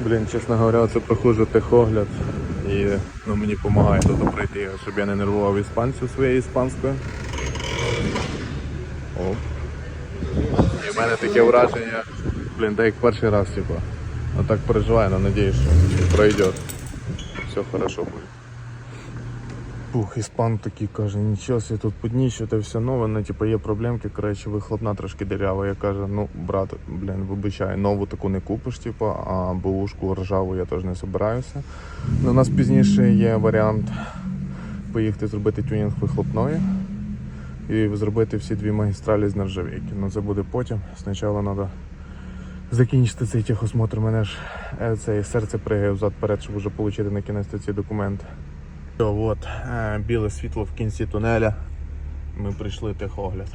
Блін, чесно говоря, це проходжу техогляд і ну, мені допомагає тут пройти, щоб я не нервував іспанців своєю іспанською. О. І в мене таке враження, блін, так як перший раз, типу. А так переживаю, але надіюсь, що пройде. Все хорошо буде. Ух, іспан такий каже, нічого себе тут подніщити, все нове, ну типу є проблемки, коротше, вихлопна трошки делява. Я кажу, ну брат, блін, вибачай, нову таку не купиш, типу, а бушку ржаву я теж не собираюся. Ну, у нас пізніше є варіант поїхати зробити тюнінг вихлопної і зробити всі дві магістралі з нержавійки. Ну це буде потім. Спочатку треба закінчити цей техосмотр. Мене ж е, це серце пригає взад-перед, щоб вже отримати на кінець ці документи. От, е, біле світло в кінці тунеля. Ми прийшли техогляд.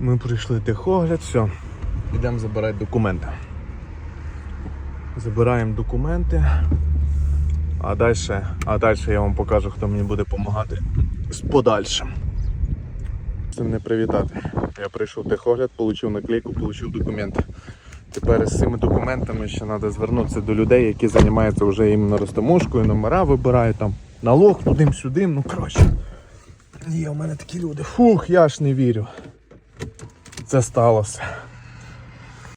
Ми прийшли техогляд, все. Йдемо забирати документи. Забираємо документи. А далі, а далі я вам покажу, хто мені буде допомагати з подальшим. Це мене привітати. Я прийшов техогляд, отримав наклейку, отримав документи. Тепер з цими документами ще треба звернутися до людей, які займаються вже іменно розтаможкою, номера вибирають там налог туди-сюди. Ну коротше. Є у мене такі люди. Фух, я ж не вірю. Це сталося.